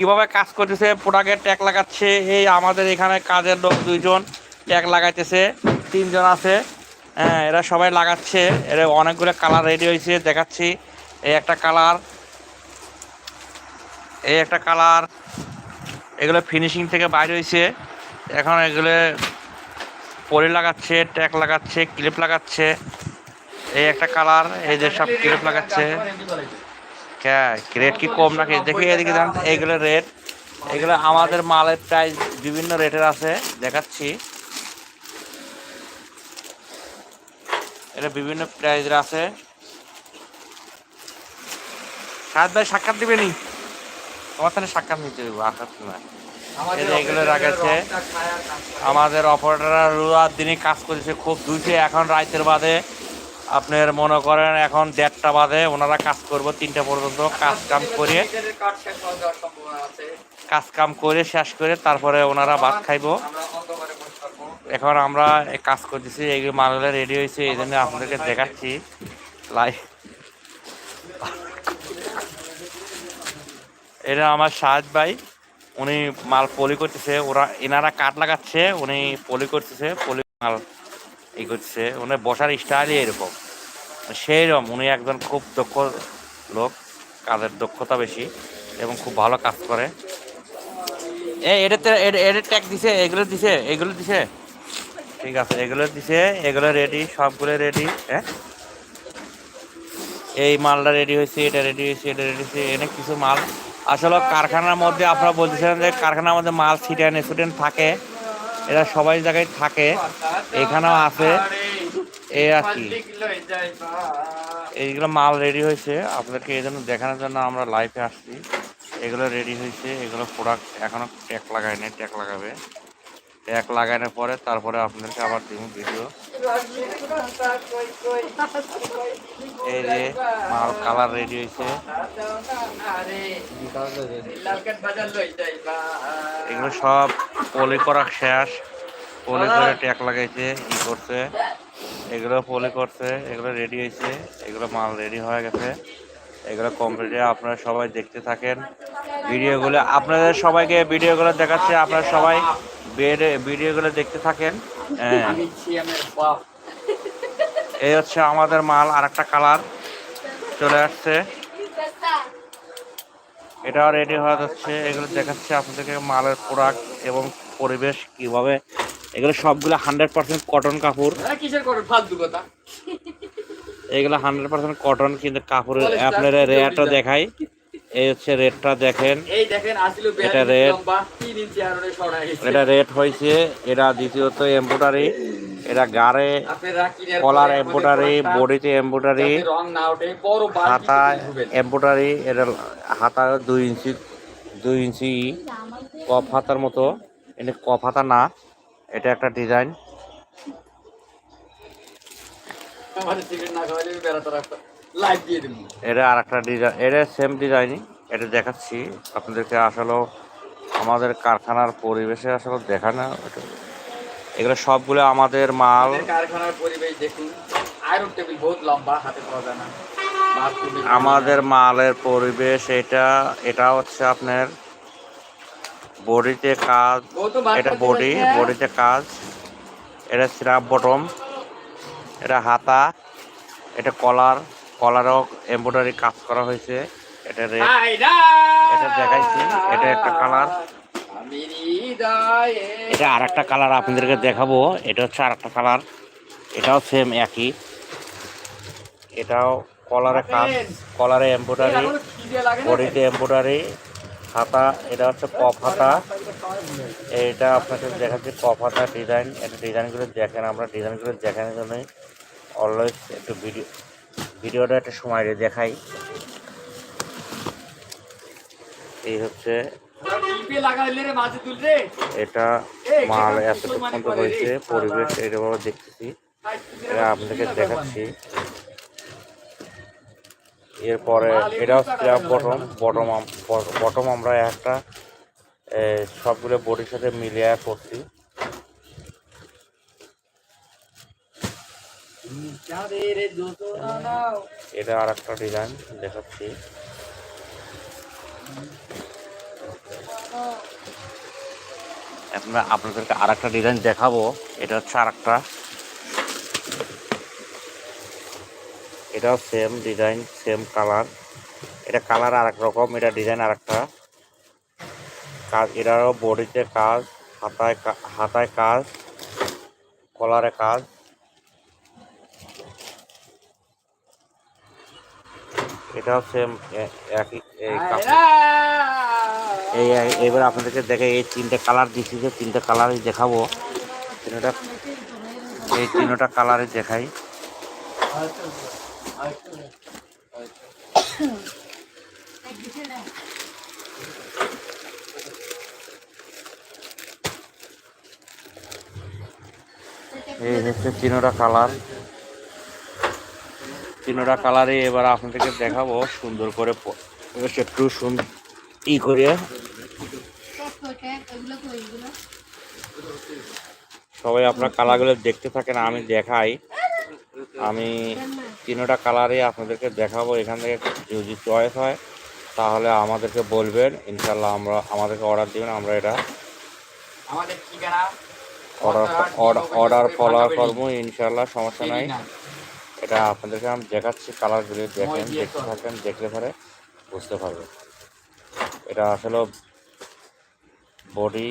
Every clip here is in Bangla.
কীভাবে কাজ করতেছে? প্রোডাক্টের ট্যাগ লাগাচ্ছে। এই আমাদের এখানে কাজের লোক দুইজন ট্যাগ লাগাইতেছে। তিনজন আছে। হ্যাঁ এরা সবাই লাগাচ্ছে। এরা অনেকগুলো কালার রেডি হয়েছে, দেখাচ্ছি। এই একটা কালার এই একটা কালার এগুলো ফিনিশিং থেকে বাইরে হয়েছে। এখন এগুলো পলি লাগাচ্ছে ট্যাগ লাগাচ্ছে ক্লিপ লাগাচ্ছে। এই একটা কালার এই যে সব ক্লিপ লাগাচ্ছে। রেট কি কম নাকি? দেখি এদিকে জান এইগুলো রেট এগুলো আমাদের মালের প্রাইস বিভিন্ন রেটের আছে দেখাচ্ছি। এটা বিভিন্ন প্রাইজের আছে। সাত ভাই সাক্ষাৎ দিবেনি তোমার তাহলে সাক্ষাৎ নিতে দেবো আসার সময় এগুলো রাখাচ্ছে আমাদের অপারেটররা রোজার দিনে কাজ করেছে খুব দুইটে এখন রাইতের বাদে আপনার মনে করেন এখন দেড়টা বাদে ওনারা কাজ করব তিনটা পর্যন্ত, কাজ কাম করে কাজ কাম করে শেষ করে তারপরে ওনারা ভাত খাইবো। এখন আমরা কাজ করতেছি এইগুলো মালগুলো রেডি হয়েছে, এই জন্য আপনাদেরকে দেখাচ্ছি। লাইভ এটা আমার সাহাজ ভাই, উনি মাল পলি করতেছে, ওরা এনারা কাঠ লাগাচ্ছে, উনি পলি করতেছে, পলি মাল ই করছে উনি বসার স্টাইলই এরকম। সেই রকম উনি একজন খুব দক্ষ লোক কাজের দক্ষতা বেশি এবং খুব ভালো কাজ করে। এ এটাতে এটা ট্যাগ দিছে এগুলো দিছে এগুলো দিছে। ঠিক আছে এগুলো দিছে এগুলো রেডি সবগুলো রেডি হ্যাঁ এই মালটা রেডি হয়েছে এটা রেডি হয়েছে এটা রেডি হয়েছে এনে কিছু মাল। আসলে কারখানার মধ্যে আপনারা বলতেছেন যে কারখানার মধ্যে মাল ছিটেন স্টুডেন্ট থাকে। এরা সবাই জায়গায় থাকে। এখানেও আছে। এ আর কি। এইগুলো মাল রেডি হয়েছে। আপনাদেরকে এই জন্য দেখানোর জন্য আমরা লাইভে আসছি। এগুলো রেডি হয়েছে। এগুলো প্রোডাক্ট এখনও ট্যাগ লাগায়নি ট্যাগ লাগাবে। ট্যাগ লাগানোর পরে তারপরে আপনাদেরকে আবার দিব ভিডিও এই যে মাল কালার রেডি হয়েছে। এগুলো সব পলি করা শেষ। পলি করে ট্যাক লাগাইছে ই করছে। এগুলো পলি করছে এগুলো রেডি হয়েছে এগুলো মাল রেডি হয়ে গেছে। এগুলো কমপ্লিট আপনারা সবাই দেখতে থাকেন। ভিডিওগুলো আপনাদের সবাইকে ভিডিওগুলো দেখাচ্ছে আপনারা সবাই বেডে ভিডিওগুলো দেখতে থাকেন। হ্যাঁ। এই হচ্ছে আমাদের মাল আর একটা কালার চলে আসছে। এটাও রেডি হয়ে যাচ্ছে। এগুলো দেখাচ্ছে আপনাদেরকে মালের প্রোডাক্ট এবং পরিবেশ কীভাবে। এগুলো সবগুলো হান্ড্রেড পার্সেন্ট কটন কাপড়। এগুলো হান্ড্রেড পার্সেন্ট কটন কিন্তু কাপড়ের আপনার রেটটা দেখাই। এই হচ্ছে রেটটা দেখেন। এই দেখেন এটা red। লম্বা 3 ইঞ্চি আর ওরে সরা গেছে এটা রেট হয়েছে। এটা দ্বিতীয়ত এম্ব্রয়ডারি এটা গাড়ে, কলার এম্ব্রয়ডারি বডিতে এম্ব্রয়ডারি হাতায় এম্ব্রয়ডারি এটা হাতা দুই ইঞ্চি দুই ইঞ্চি কপ হাতার মতো। এটা কপ হাতা না, এটা একটা ডিজাইন। এটা আর একটা ডিজাইন, এটা সেম ডিজাইনই। এটা দেখাচ্ছি, আপনাদেরকে আসলে আমাদের কারখানার পরিবেশে আসলে দেখানো, এটা- এগুলো সবগুলো আমাদের মাল। আমাদের কারখানার পরিবেশ দেখুন আয়রন টেবিল বহুত লম্বা হাতে পাওয়া যায় না। আমাদের মালের পরিবেশ এটা এটা হচ্ছে আপনার বডিতে কাজ এটা বডি বডিতে কাজ। এটা সিরাপ বটম এটা হাতা এটা কলার কলারও এমব্রয়ডারি কাজ করা হয়েছে। এটা রেড এটা দেখাইছি, এটা একটা কালার। এটা আর একটা কালার আপনাদেরকে দেখাবো। এটা হচ্ছে আর একটা কালার। এটাও সেম একই। এটাও কলারে কাজ কলারে এমব্রয়ডারি? বডিতে এমব্রয়ডারি হাতা এটা হচ্ছে কপ হাতা। এইটা আপনাকে দেখাচ্ছি কপ হাতা ডিজাইন এটা ডিজাইনগুলো দেখেন আমরা ডিজাইনগুলো দেখানোর জন্যই অলওয়েজ একটু ভিডিও ভিডিওটা একটা সময় দিয়ে দেখাই। এই হচ্ছে এটা মাল এতটুকু পর্যন্ত হয়েছে পরিবেশ এইভাবে দেখতেছি। এটা আপনাদেরকে দেখাচ্ছি। এরপরে এটাও স্ক্র্যাপ বটম বটম বটম আমরা একটা সবগুলো বডির সাথে মিলিয়ে করছি। এটা আর একটা ডিজাইন দেখাচ্ছি। এখন আপনাদেরকে আর একটা ডিজাইন দেখাবো। এটা হচ্ছে আর একটা এটাও সেম ডিজাইন সেম কালার এটা কালার আর এক রকম এটা ডিজাইন আর একটা কাজ এটারও বডিতে কাজ হাতায় হাতায় কাজ কলারে কাজ। এটাও সেম একই এই এবার আপনাদেরকে দেখে এই তিনটে কালার দিচ্ছি যে তিনটে কালারই দেখাবো। তিনটা, এই তিনটা কালারই দেখাই। এই হচ্ছে তিনটা কালার তিনটা কালারে এবার আপনাদেরকে দেখাবো সুন্দর করে একটু সুন্দর ই করে সবাই আপনার কালারগুলো দেখতে থাকেন আমি দেখাই। আমি তিনটা কালারে আপনাদেরকে দেখাবো এখান থেকে যদি চয়েস হয় তাহলে আমাদেরকে বলবেন ইনশাল্লাহ আমরা আমাদেরকে অর্ডার দিবেন আমরা এটা অর্ডার অর্ডার অর্ডার ফলো করব ইনশাল্লাহ সমস্যা নাই। এটা আপনাদেরকে আমি দেখাচ্ছি কালারগুলো দেখেন দেখতে থাকেন দেখলে পরে বুঝতে পারবেন। এটা আসলে বডি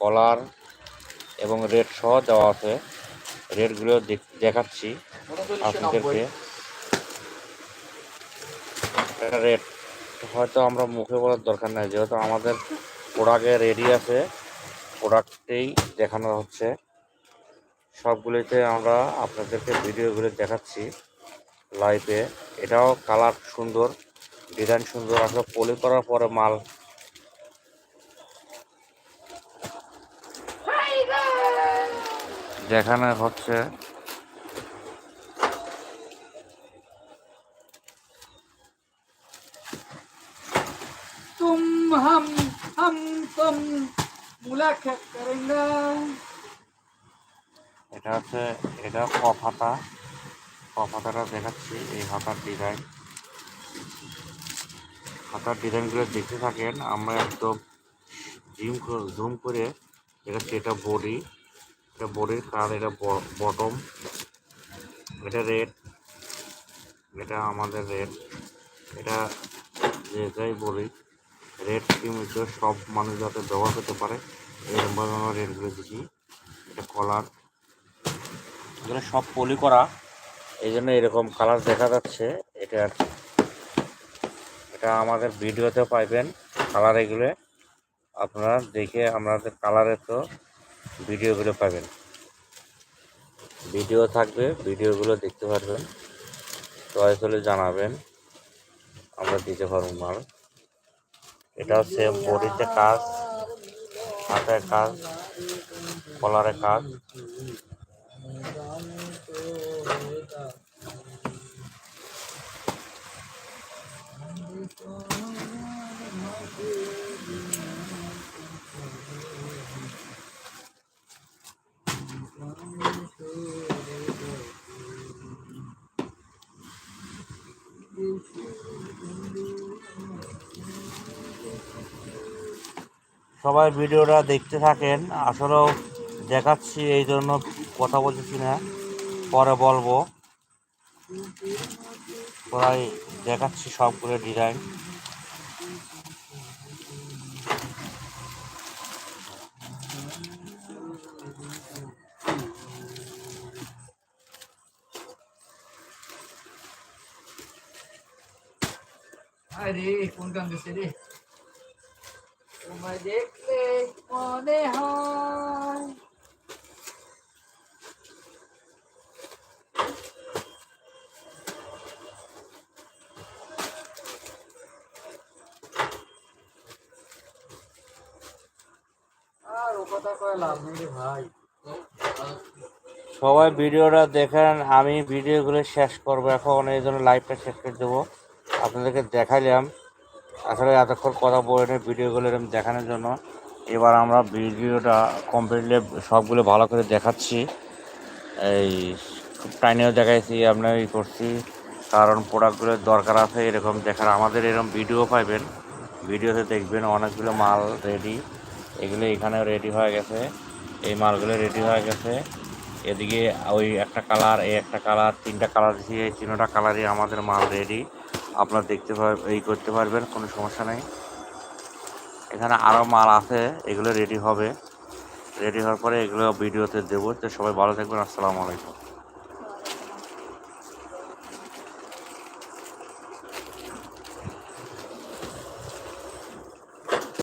কলার এবং রেড সহ দেওয়া আছে। রেডগুলো দেখাচ্ছি আপনাদেরকে। এটা রেড হয়তো আমরা মুখে বলার দরকার নাই, যেহেতু আমাদের প্রোডাক্টে রেডি আছে প্রোডাক্টেই দেখানো হচ্ছে। সবগুলিতে আমরা আপনাদেরকে ভিডিওগুলো দেখাচ্ছি লাইভে এটাও কালার সুন্দর। ডিজাইন সুন্দর আসলে পলি করার পরে মাল। যেখানে হচ্ছে এটা হচ্ছে এটা কফাতা। কফাতাটা দেখাচ্ছি এই হাতার ডিজাইন। হাতার ডিজাইনগুলো দেখতে থাকেন, আমরা একদম জিম জুম করে এটা হচ্ছে এটা বডি এটা বডির কালার, এটা বটম এটা রেড এটা আমাদের রেড এটা যেটাই বলি রেড স্কিম সব মানুষ যাতে ব্যবহার করতে পারে, এরকমভাবে আমরা রেডগুলো দিচ্ছি এটা কলার এগুলো সব পলি করা, এই জন্য এরকম কালার দেখা যাচ্ছে, এটা এটা আমাদের ভিডিওতে পাইবেন কালার এগুলো। আপনারা দেখে আমাদের কালারের তো ভিডিওগুলো পাবেন। ভিডিও থাকবে, ভিডিওগুলো দেখতে পারবেন। চয়েস হলে জানাবেন। আমরা দিতে পারব মাল। এটা হচ্ছে বডিতে কাজ, হাতের কাজ কলারে কাজ। সবাই ভিডিওটা দেখতে থাকেন। আসলেও দেখাচ্ছি এই জন্য কথা বলতেছি না। পরে বলব। প্রায় দেখাচ্ছি সবগুলো ডিজাইন আরে কোন গান দিছে রে? তোমায় দেখলে মনে হয়। সবাই ভিডিওটা দেখেন, আমি ভিডিওগুলো শেষ করব। এখন এই জন্য লাইভটা শেষ করে দেবো। আপনাদেরকে দেখাইলাম। আসলে এতক্ষণ কথা বলে ভিডিওগুলো এরকম দেখানোর জন্য এবার আমরা ভিডিওটা কমপ্লিটলি সবগুলো ভালো করে দেখাচ্ছি। এই খুব টাইনেও দেখাইছি আপনার ই করছি। কারণ প্রোডাক্টগুলোর দরকার আছে এরকম দেখার। আমাদের এরকম ভিডিও পাইবেন ভিডিওতে দেখবেন অনেকগুলো মাল রেডি এগুলো এখানে রেডি হয়ে গেছে। এই মালগুলো রেডি হয়ে গেছে। এদিকে ওই একটা কালার এই একটা কালার তিনটা কালার দিয়েছি এই তিনটা কালারই আমাদের মাল রেডি আপনারা দেখতে পার এই করতে পারবেন, কোনো সমস্যা নেই। এখানে আরও মাল আছে, এগুলো রেডি হবে। রেডি হওয়ার পরে এগুলো ভিডিওতে দেবো। তো সবাই ভালো থাকবেন, আসসালামু আলাইকুম।